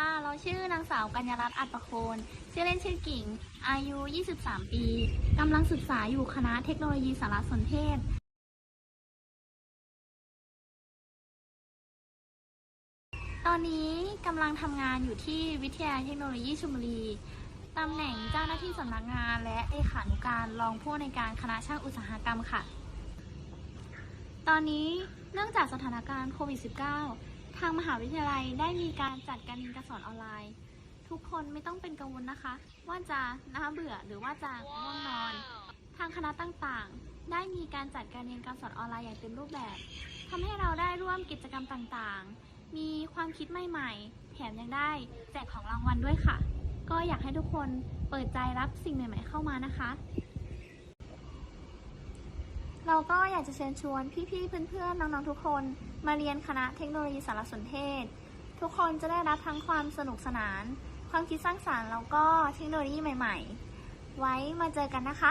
ค่ะ เราชื่อนางสาวกัญญารัตน์อัดประโคน ชื่อเล่นชื่อกิ่ง อายุ 23 ปีกำลังศึกษาอยู่คณะเทคโนโลยีสารสนเทศ ตอนนี้กำลังทำงานอยู่ที่วิทยาลัยเทคโนโลยีชลบุรีตำแหน่งเจ้าหน้าที่สำนักงานและเลขานุการรองผู้ในการคณะช่างอุตสาหกรรมค่ะ ตอนนี้เนื่องจากสถานการณ์โควิด -19 ทางมหาวิทยาลัยได้มีการจัดการเรียนการสอนออนไลน์ ทุกคนไม่ต้องเป็นกังวลนะคะ ว่าจะน่าเบื่อหรือว่าจะง่วงนอน ทางคณะต่างๆ ได้มีการจัดการเรียนการสอนออนไลน์อย่างเต็มรูปแบบทำให้เราได้ร่วมกิจกรรมต่างๆ มีความคิดใหม่ๆ แถมยังได้แจกของรางวัลด้วยค่ะ ก็อยากให้ทุกคนเปิดใจรับสิ่งใหม่ ๆ เข้ามานะคะ เราก็อยากจะเชิญชวนพี่ๆ เพื่อนๆ น้องๆ ทุกคนมาเรียนคณะเทคโนโลยีสารสนเทศ ทุกคนจะได้รับทั้งความสนุกสนาน ความคิดสร้างสรรค์แล้วก็เทคโนโลยีใหม่ ๆ ไว้มาเจอกันนะคะ